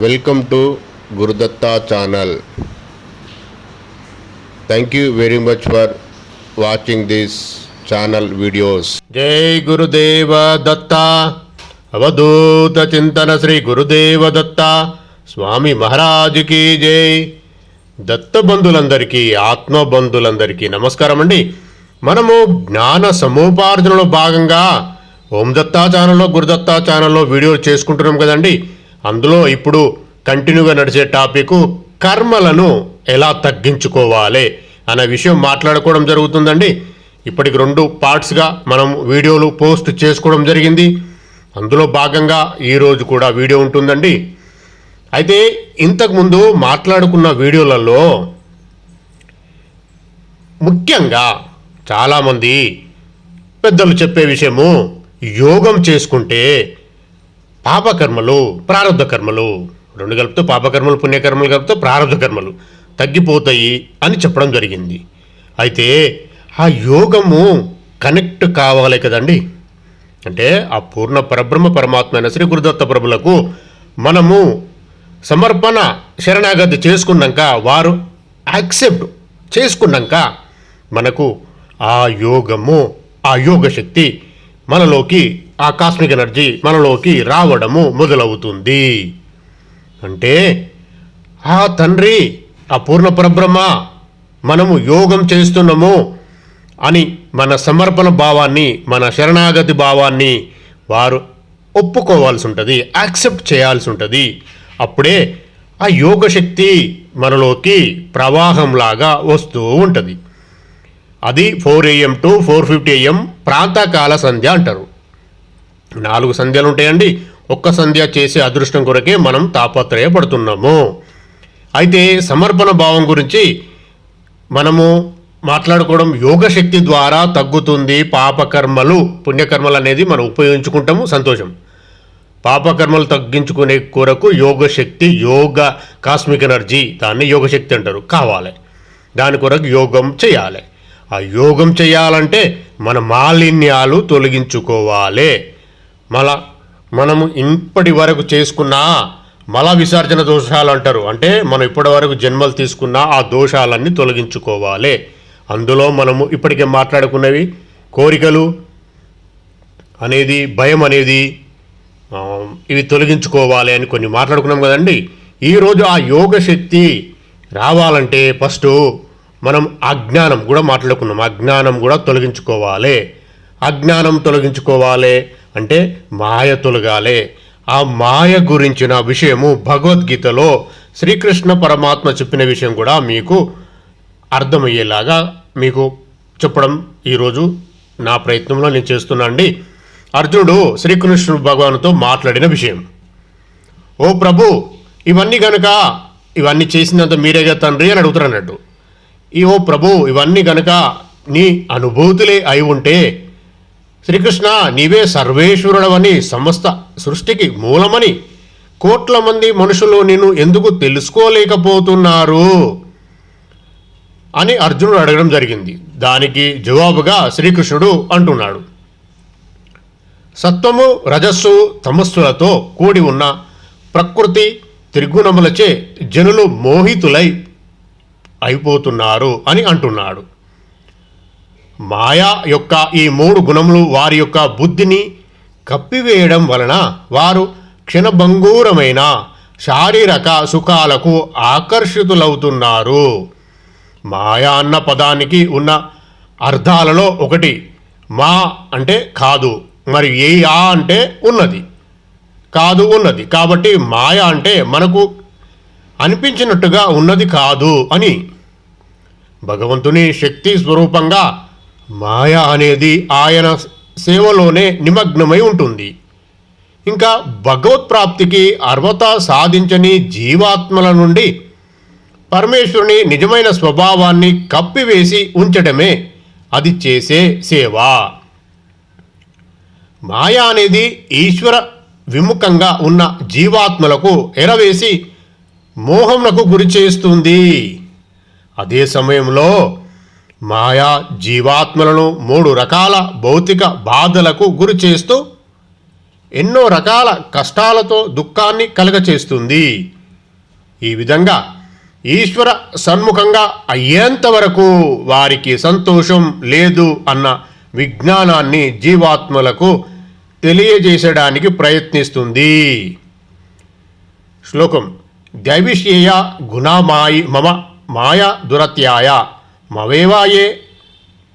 Welcome to Gurudatta channel thank you very much for watching this channel videos జై గురుదేవ దత్త అవధూత చింతన శ్రీ గురుదేవ దత్త స్వామి మహారాజుకి జై దత్త బంధులందరికీ ఆత్మ బంధులందరికీ నమస్కారం అండి మనము జ్ఞాన సముపార్జనలో భాగంగా ఓం దత్తా ఛానల్లో గురుదత్తా ఛానల్లో వీడియోలు చేసుకుంటున్నాం కదండి అందులో ఇప్పుడు కంటిన్యూగా నడిచే టాపిక్ కర్మలను ఎలా తగ్గించుకోవాలి అనే విషయం మాట్లాడుకోవడం జరుగుతుందండి. ఇప్పటికి రెండు పార్ట్స్గా మనం వీడియోలు పోస్ట్ చేసుకోవడం జరిగింది. అందులో భాగంగా ఈరోజు కూడా వీడియో ఉంటుందండి. అయితే ఇంతకుముందు మాట్లాడుకున్న వీడియోలలో ముఖ్యంగా చాలామంది పెద్దలు చెప్పే విషయము యోగం చేసుకుంటే పాపకర్మలు ప్రారంధ కర్మలు. రెండు కలుపుతూ పాపకర్మలు పుణ్యకర్మలు కలుపుతూ ప్రారంధ కర్మలు. తగ్గిపోతాయి అని చెప్పడం జరిగింది. అయితే ఆ యోగము కనెక్ట్ కావాలి కదండి. అంటే ఆ పూర్ణ పరబ్రహ్మ పరమాత్మ అయిన శ్రీ గురుదత్త ప్రభులకు మనము సమర్పణ శరణాగతి చేసుకున్నాక వారు యాక్సెప్ట్ చేసుకున్నాక మనకు ఆ యోగము ఆ యోగ శక్తి మనలోకి ఆ కాస్మిక్ ఎనర్జీ మనలోకి రావడము మొదలవుతుంది. అంటే ఆ తండ్రి ఆ పూర్ణ పరబ్రహ్మ మనము యోగం చేస్తున్నాము అని మన సమర్పణ భావాన్ని మన శరణాగతి భావాన్ని వారు ఒప్పుకోవాల్సి ఉంటుంది యాక్సెప్ట్ చేయాల్సి ఉంటుంది అప్పుడే ఆ యోగ శక్తి మనలోకి ప్రవాహంలాగా వస్తూ ఉంటుంది. అది four AM to four fifty AM ప్రాంతకాల సంధ్య అంటారు. నాలుగు సంధ్యలు ఉంటాయండి ఒక్క సంధ్య చేసే అదృష్టం కొరకే మనం తాపత్రయపడుతున్నాము. అయితే సమర్పణ భావం గురించి మనము మాట్లాడుకోవడం యోగ శక్తి ద్వారా తగ్గుతుంది. పాపకర్మలు పుణ్యకర్మలు అనేది మనం ఉపయోగించుకుంటాము. సంతోషం. పాపకర్మలు తగ్గించుకునే కొరకు యోగ శక్తి యోగ కాస్మిక్ ఎనర్జీ దాన్ని యోగ శక్తి అంటారు. కావాలి. దాని కొరకు యోగం చేయాలి. ఆ యోగం చేయాలంటే మన మాలిన్యాలు తొలగించుకోవాలి. మల మనము ఇప్పటి వరకు చేసుకున్న మల విసర్జన దోషాలు అంటారు. అంటే మనం ఇప్పటి వరకు జన్మలు తీసుకున్న ఆ దోషాలన్నీ తొలగించుకోవాలి. అందులో మనము ఇప్పటికే మాట్లాడుకున్నవి కోరికలు అనేది భయం అనేది ఇవి తొలగించుకోవాలి అని కొన్ని మాట్లాడుకున్నాం కదండి. ఈరోజు ఆ యోగ శక్తి రావాలంటే ఫస్ట్ మనం అజ్ఞానం కూడా మాట్లాడుకున్నాం. అజ్ఞానం కూడా తొలగించుకోవాలి. అజ్ఞానం తొలగించుకోవాలి. అంటే మాయ తొలగాలి. ఆ మాయ గురించిన విషయము భగవద్గీతలో శ్రీకృష్ణ పరమాత్మ చెప్పిన విషయం కూడా మీకు అర్థమయ్యేలాగా మీకు చెప్పడం ఈరోజు నా ప్రయత్నంలో నేను చేస్తున్నా అండి. అర్జునుడు శ్రీకృష్ణుడు భగవానుతో మాట్లాడిన విషయం. ఓ ప్రభు ఇవన్నీ గనక ఇవన్నీ చేసినంత మీరేగా తండ్రి అని అడుగుతారు అన్నట్టు ఈ ఓ ప్రభు ఇవన్నీ గనక నీ అనుభూతులే అయి ఉంటే శ్రీకృష్ణ నీవే సర్వేశ్వరుడవని సమస్త సృష్టికి మూలమని కోట్ల మంది మనుషులు నిన్ను ఎందుకు తెలుసుకోలేకపోతున్నారు? అని అర్జునుడు అడగడం జరిగింది. దానికి జవాబుగా శ్రీకృష్ణుడు అంటున్నాడు. సత్వము రజస్సు తమస్సులతో కూడి ఉన్న ప్రకృతి త్రిగుణములచే జనులు మోహితులై అయిపోతున్నారు అని అంటున్నాడు. మాయా యొక్క ఈ మూడు గుణములు వారి యొక్క బుద్ధిని కప్పివేయడం వలన వారు క్షణభంగూరమైన శారీరక సుఖాలకు ఆకర్షితులవుతున్నారు. మాయా అన్న పదానికి ఉన్న అర్థాలలో ఒకటి మా అంటే కాదు మరి ఏ ఆ అంటే ఉన్నది. కాదు ఉన్నది. కాబట్టి మాయ అంటే మనకు అనిపించినట్టుగా ఉన్నది కాదు అని. భగవంతుని శక్తి స్వరూపంగా మాయ అనేది ఆయన సేవలోనే నిమగ్నమై ఉంటుంది. ఇంకా భగవత్ప్రాప్తికి అర్హత సాధించని జీవాత్మల నుండి పరమేశ్వరుని నిజమైన స్వభావాన్ని కప్పివేసి ఉంచడమే అది చేసే సేవ. మాయ అనేది ఈశ్వర విముఖంగా ఉన్న జీవాత్మలకు ఎరవేసి మోహంలకు గురి చేస్తుంది. అదే సమయంలో మాయా జీవాత్మలను మూడు రకాల భౌతిక బాధలకు గురి చేస్తూ ఎన్నో రకాల కష్టాలతో దుఃఖాన్ని కలగచేస్తుంది. ఈ విధంగా ఈశ్వర సన్ముఖంగా అయ్యేంత వరకు వారికి సంతోషం లేదు అన్న విజ్ఞానాన్ని జీవాత్మలకు తెలియజేసడానికి ప్రయత్నిస్తుంది. శ్లోకం దైవిషేయ గుణమాయి మమ మాయా దురత్యాయ మవేవాయే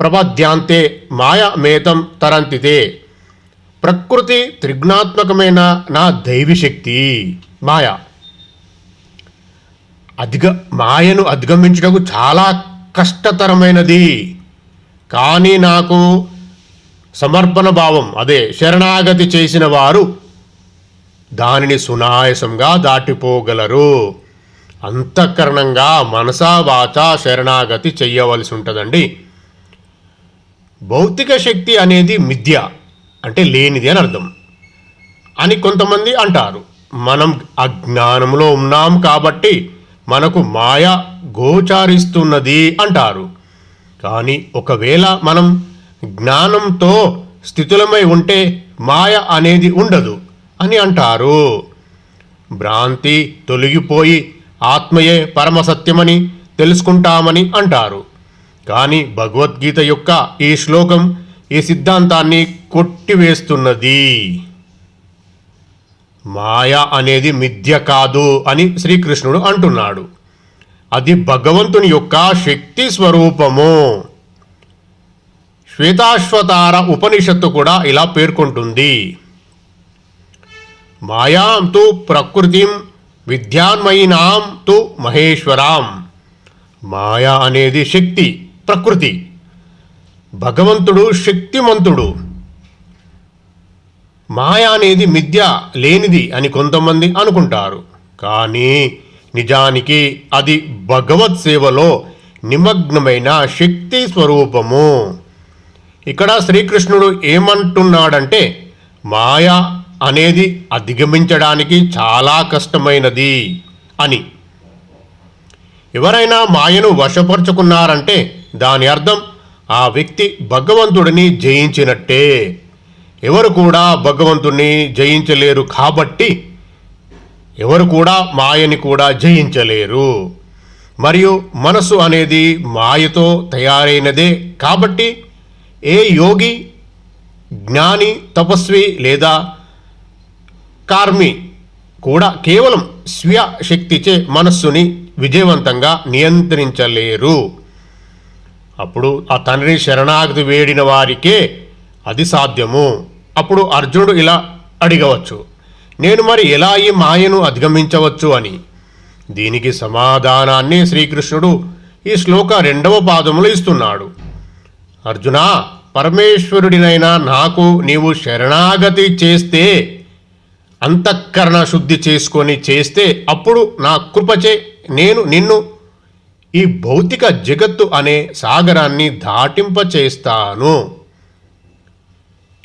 ప్రపద్యాంతే మాయ మేతం తరంతితే ప్రకృతి త్రిగుణాత్మకమైన నా దైవశక్తి మాయ. అధిగ మాయను అధిగమించుటకు చాలా కష్టతరమైనది. కానీ నాకు సమర్పణ భావం అదే శరణాగతి చేసిన వారు దానిని సునాయసంగా దాటిపోగలరు. అంతఃకరణంగా మనసా వాచ శరణాగతి చెయ్యవలసి ఉంటుందండి. భౌతిక శక్తి అనేది మిథ్య అంటే లేనిది అని అర్థం. అని కొంతమంది అంటారు. మనం అజ్ఞానంలో ఉన్నాం కాబట్టి మనకు మాయ గోచారిస్తున్నది అంటారు. కానీ ఒకవేళ మనం జ్ఞానంతో స్థితులమై ఉంటే మాయ అనేది ఉండదు అని అంటారు. భ్రాంతి తొలగిపోయి ఆత్మయే పరమసత్యమని తెలుసుకుంటామని అంటారు. కానీ భగవద్గీత యొక్క ఈ శ్లోకం ఈ సిద్ధాంతాన్ని కొట్టివేస్తున్నది. మాయ అనేది మిథ్య కాదు అని శ్రీకృష్ణుడు అంటున్నాడు. అది భగవంతుని యొక్క శక్తి స్వరూపము. శ్వేతాశ్వతార ఉపనిషత్తు కూడా ఇలా పేర్కొంటుంది. మాయాం తు ప్రకృతిం విద్యాన్మయినాం తు మహేశ్వరాం. మాయా అనేది శక్తి ప్రకృతి. భగవంతుడు శక్తిమంతుడు. మాయ అనేది మిథ్య లేనిది అని కొంతమంది అనుకుంటారు. కానీ నిజానికి అది భగవత్ సేవలో నిమగ్నమైన శక్తి స్వరూపము. ఇక్కడ శ్రీకృష్ణుడు ఏమంటున్నాడంటే మాయ అనేది అధిగమించడానికి చాలా కష్టమైనది అని. ఎవరైనా మాయను వశపరుచుకున్నారంటే దాని అర్థం ఆ వ్యక్తి భగవంతుడిని జయించినట్టే. ఎవరు కూడా భగవంతుణ్ణి జయించలేరు కాబట్టి ఎవరు కూడా మాయని కూడా జయించలేరు. మరియు మనసు అనేది మాయతో తయారైనదే కాబట్టి ఏ యోగి జ్ఞాని తపస్వి లేదా కార్మి కూడా కేవలం స్వీయ శక్తిచే మనస్సుని విజయవంతంగా నియంత్రించలేరు. అప్పుడు ఆ తండ్రిని శరణాగతి వేడిన వారికే అది సాధ్యము. అప్పుడు అర్జునుడు ఇలా అడిగవచ్చు నేను మరి ఎలా ఈ మాయను అధిగమించవచ్చు అని? దీనికి సమాధానాన్ని శ్రీకృష్ణుడు ఈ శ్లోక రెండవ పాదములు ఇస్తున్నాడు. అర్జున పరమేశ్వరుడినైనా నాకు నీవు శరణాగతి చేస్తే అంతఃకరణ శుద్ధి చేసుకొని చేస్తే అప్పుడు నా కృపచే నేను నిన్ను ఈ భౌతిక జగత్తు అనే సాగరాన్ని దాటింపచేస్తాను.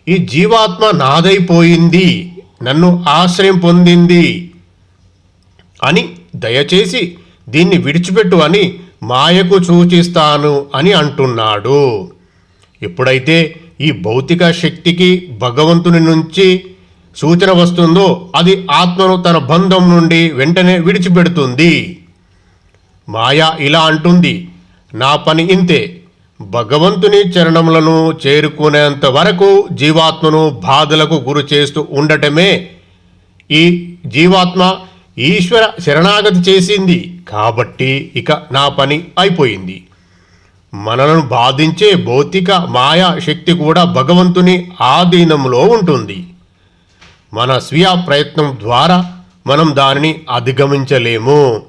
ఈ జీవాత్మ నాదైపోయింది నన్ను ఆశ్రయం పొందింది అని దయచేసి దీన్ని విడిచిపెట్టు అని మాయకు సూచిస్తాను అని అంటున్నాడు. ఎప్పుడైతే ఈ భౌతిక శక్తికి భగవంతుని నుంచి సూచన వస్తుందో అది ఆత్మను తన బంధం నుండి వెంటనే విడిచిపెడుతుంది. మాయ ఇలా అంటుంది నా పని ఇంతే. భగవంతుని చరణములను చేరుకునేంత వరకు జీవాత్మను బాధలకు గురి చేస్తూ ఉండటమే ఈ జీవాత్మ ఈశ్వర శరణాగతి చేసింది. కాబట్టి ఇక నా పని అయిపోయింది. మనలను బాధించే భౌతిక మాయా శక్తి కూడా భగవంతుని ఆధీనంలో ఉంటుంది. మన స్వీయ ప్రయత్నం ద్వారా మనం దానిని అధిగమించలేము.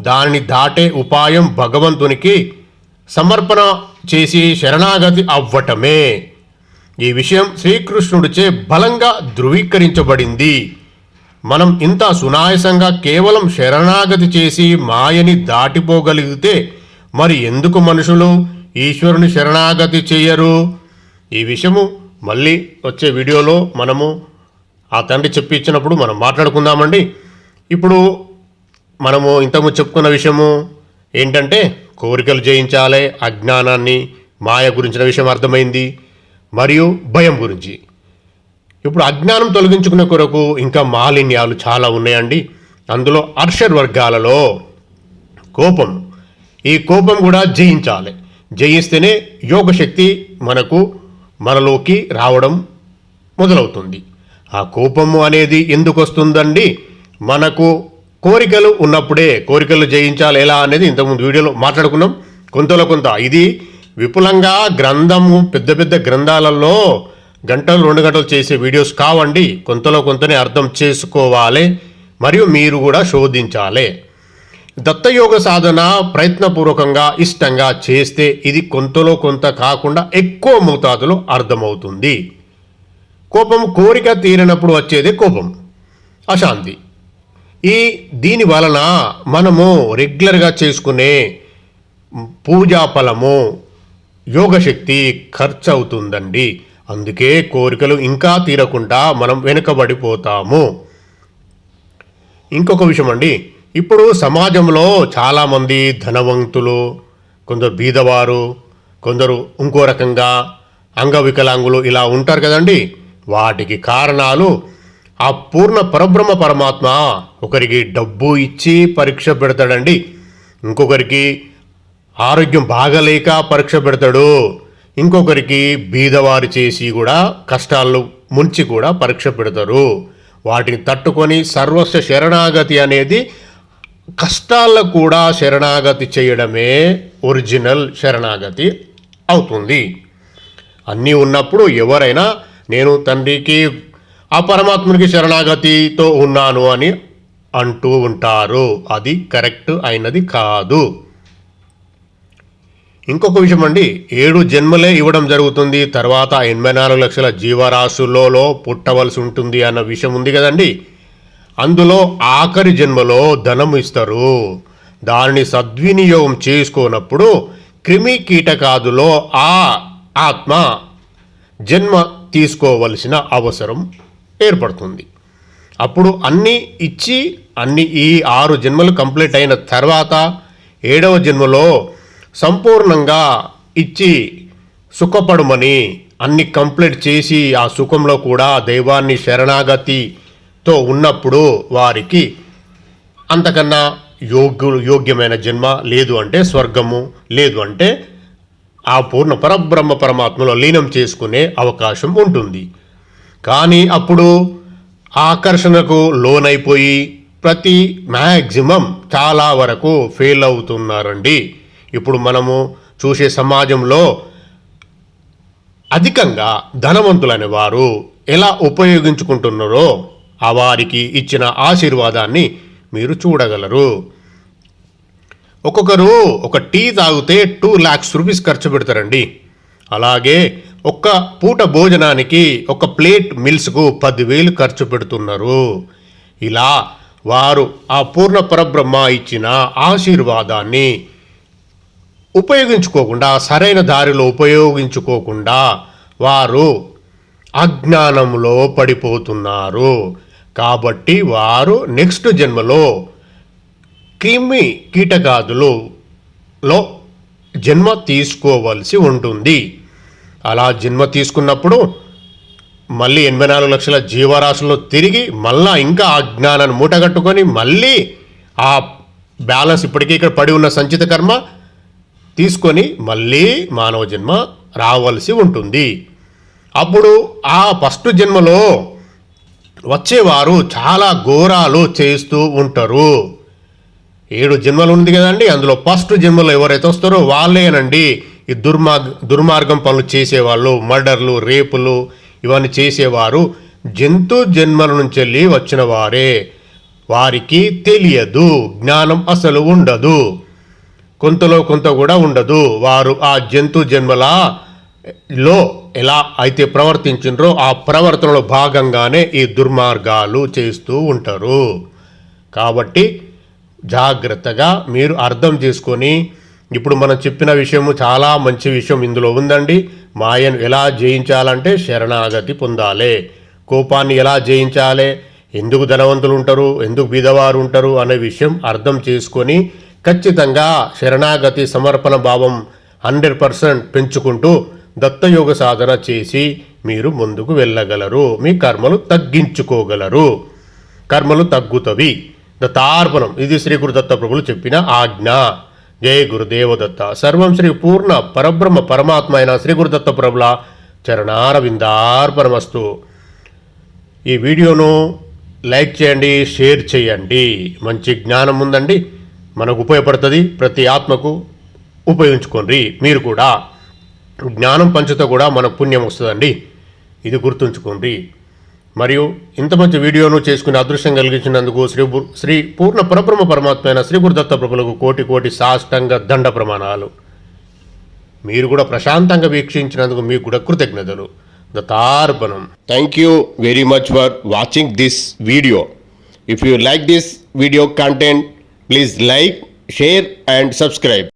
దానిని దాటే ఉపాయం భగవంతునికి సమర్పణ చేసి శరణాగతి అవ్వటమే. ఈ విషయం శ్రీకృష్ణుడిచే బలంగా ధృవీకరించబడింది. మనం ఇంత సునాయసంగా కేవలం శరణాగతి చేసి మాయని దాటిపోగలిగితే మరి ఎందుకు మనుషులు ఈశ్వరుని శరణాగతి చేయరు? ఈ విషయము మళ్ళీ వచ్చే వీడియోలో మనము ఆ తండ్రి చెప్పి ఇచ్చినప్పుడు మనం మాట్లాడుకుందామండి. ఇప్పుడు మనము ఇంతకుముందు చెప్పుకున్న విషయము ఏంటంటే కోరికలు జయించాలి అజ్ఞానాన్ని మాయ గురించిన విషయం అర్థమైంది మరియు భయం గురించి. ఇప్పుడు అజ్ఞానం తొలగించుకునే కొరకు ఇంకా మాలిన్యాలు చాలా ఉన్నాయండి. అందులో అర్షర్ వర్గాలలో కోపం. ఈ కోపం కూడా జయించాలి. జయిస్తేనే యోగశక్తి మనకు మనలోకి రావడం మొదలవుతుంది. ఆ కోపము అనేది ఎందుకు వస్తుందండి? మనకు కోరికలు ఉన్నప్పుడే కోరికలు జయించాలి ఎలా అనేది ఇంతకుముందు వీడియోలో మాట్లాడుకున్నాం. కొంతలో కొంత ఇది విపులంగా గ్రంథము పెద్ద పెద్ద గ్రంథాలలో గంటలు రెండు గంటలు చేసే వీడియోస్ కావండి. కొంతలో కొంతనే అర్థం చేసుకోవాలి. మరియు మీరు కూడా శోధించాలి. దత్తయోగ సాధన ప్రయత్నపూర్వకంగా ఇష్టంగా చేస్తే ఇది కొంతలో కొంత కాకుండా ఎక్కువ మోతాదులో అర్థమవుతుంది. కోపం కోరిక తీరినప్పుడు వచ్చేదే కోపం అశాంతి. ఈ దీని వలన మనము రెగ్యులర్గా చేసుకునే పూజా ఫలము యోగశక్తి ఖర్చు అవుతుందండి అందుకే కోరికలు ఇంకా తీరకుండా మనం వెనుకబడిపోతాము. ఇంకొక విషయం అండి ఇప్పుడు సమాజంలో చాలామంది ధనవంతులు కొందరు బీదవారు కొందరు ఇంకో రకంగా అంగవికలాంగులు ఇలా ఉంటారు కదండి. వాటికి కారణాలు ఆ పూర్ణ పరబ్రహ్మ పరమాత్మ. ఒకరికి డబ్బు ఇచ్చి పరీక్ష పెడతాడండి. ఇంకొకరికి ఆరోగ్యం బాగలేక పరీక్ష పెడతాడు. ఇంకొకరికి బీదవారు చేసి కూడా కష్టాలు ముంచి కూడా పరీక్ష పెడతారు. వాటిని తట్టుకొని సర్వస్వ శరణాగతి అనేది కష్టాల్లో కూడా శరణాగతి చేయడమే ఒరిజినల్ శరణాగతి అవుతుంది. అన్నీ ఉన్నప్పుడు ఎవరైనా నేను తండ్రికి ఆ పరమాత్మునికి శరణాగతితో ఉన్నాను అని అంటూ ఉంటారు. అది కరెక్ట్ అయినది కాదు. ఇంకొక విషయం అండి ఏడు జన్మలే ఇవ్వడం జరుగుతుంది తర్వాత ఎనభై నాలుగు లక్షల జీవరాశులలో పుట్టవలసి ఉంటుంది అన్న విషయం ఉంది కదండి. అందులో ఆఖరి జన్మలో ధనం ఇస్తారు. దానిని సద్వినియోగం చేసుకోనప్పుడు క్రిమి కీటకాదులో ఆ ఆత్మ జన్మ తీసుకోవలసిన అవసరం ఏర్పడుతుంది. అప్పుడు అన్నీ ఇచ్చి అన్ని ఈ ఆరు జన్మలు కంప్లీట్ అయిన తర్వాత ఏడవ జన్మలో సంపూర్ణంగా ఇచ్చి సుఖపడమని అన్ని కంప్లీట్ చేసి ఆ సుఖంలో కూడా దైవాన్ని శరణాగతితో ఉన్నప్పుడు వారికి అంతకన్నా యోగ్యు యోగ్యమైన జన్మ లేదు అంటే స్వర్గము లేదు అంటే ఆ పూర్ణ పరబ్రహ్మ పరమాత్మలో లీనం చేసుకునే అవకాశం ఉంటుంది. కానీ అప్పుడు ఆకర్షణకు లోనైపోయి ప్రతి మ్యాక్సిమం చాలా వరకు ఫెయిల్ అవుతున్నారండి. ఇప్పుడు మనము చూసే సమాజంలో అధికంగా ధనవంతులైన వారు ఎలా ఉపయోగించుకుంటున్నారో ఆ వారికి ఇచ్చిన ఆశీర్వాదాన్ని మీరు చూడగలరు. ఒక్కొక్కరు ఒక టీ తాగితే టూ ల్యాక్స్ రూపీస్ ఖర్చు పెడతారండి. అలాగే ఒక్క పూట భోజనానికి ఒక ప్లేట్ మిల్స్కు పదివేలు ఖర్చు పెడుతున్నారు. ఇలా వారు ఆ పూర్ణ పరబ్రహ్మ ఇచ్చిన ఆశీర్వాదాన్ని ఉపయోగించుకోకుండా సరైన దారిలో ఉపయోగించుకోకుండా వారు అజ్ఞానంలో పడిపోతున్నారు. కాబట్టి వారు నెక్స్ట్ జన్మలో క్రిమి కీటకాదులులో జన్మ తీసుకోవలసి ఉంటుంది. అలా జన్మ తీసుకున్నప్పుడు మళ్ళీ ఎనభై నాలుగు లక్షల జీవరాశుల్లో తిరిగి మళ్ళా ఇంకా ఆ జ్ఞానాన్ని మూటగట్టుకొని మళ్ళీ ఆ బ్యాలెన్స్ ఇప్పటికీ ఇక్కడ పడి ఉన్న సంచిత కర్మ తీసుకొని మళ్ళీ మానవ జన్మ రావలసి ఉంటుంది. అప్పుడు ఆ ఫస్ట్ జన్మలో వచ్చేవారు చాలా ఘోరాలు చేస్తూ ఉంటారు. ఏడు జన్మలు ఉంది కదండి అందులో ఫస్ట్ జన్మలో ఎవరైతే వస్తారో వాళ్ళేనండి. ఈ దుర్మార్గ దుర్మార్గం పనులు చేసేవాళ్ళు మర్డర్లు రేపులు ఇవన్నీ చేసేవారు. జంతు జన్మల నుంచి వెళ్ళి వచ్చిన వారే. వారికి తెలియదు జ్ఞానం అసలు ఉండదు. కొంతలో కొంత కూడా ఉండదు. వారు ఆ జంతు జన్మల లో ఎలా అయితే ప్రవర్తించిండ్రో ఆ ప్రవర్తనలో భాగంగానే ఈ దుర్మార్గాలు చేస్తూ ఉంటారు. కాబట్టి జాగ్రత్తగా మీరు అర్థం చేసుకొని ఇప్పుడు మనం చెప్పిన విషయము చాలా మంచి విషయం ఇందులో ఉందండి. మాయను ఎలా జయించాలంటే శరణాగతి పొందాలి. కోపాన్ని ఎలా జయించాలి? ఎందుకు ధనవంతులు ఉంటారు? ఎందుకు బీదవారు ఉంటారు? అనే విషయం అర్థం చేసుకొని ఖచ్చితంగా శరణాగతి సమర్పణ భావం హండ్రెడ్ పర్సెంట్ పెంచుకుంటూ దత్తయోగ సాధన చేసి మీరు ముందుకు వెళ్ళగలరు. మీ కర్మలు తగ్గించుకోగలరు. కర్మలు తగ్గుతవి. దత్తార్పణం. ఇది శ్రీ గురుదత్త ప్రభులు చెప్పిన ఆజ్ఞ. జయ గురుదేవదత్త. సర్వం శ్రీ పూర్ణ పరబ్రహ్మ పరమాత్మ అయిన శ్రీ గురుదత్త ప్రభుల చరణారవిందార్పణమస్తు. ఈ వీడియోను లైక్ చేయండి షేర్ చేయండి. మంచి జ్ఞానం ఉందండి. మనకు ఉపయోగపడుతుంది. ప్రతి ఆత్మకు ఉపయోగించుకోండి. మీరు కూడా. జ్ఞానం పంచుతో కూడా మనకు పుణ్యం వస్తుందండి. ఇది గుర్తుంచుకోండి. మరియు ఇంత మంచి వీడియోను చేసుకునే అదృష్టం కలిగించినందుకు శ్రీ శ్రీ పూర్ణ పరబ్రహ్మ పరమాత్మ అయిన శ్రీ గురుదత్త ప్రభులకు కోటి కోటి సాష్టంగా దండ ప్రమాణాలు. మీరు కూడా ప్రశాంతంగా వీక్షించినందుకు మీకు కూడా కృతజ్ఞతలు. దత్తార్పణం. Thank you very much for watching this video if you like this video content please like share and subscribe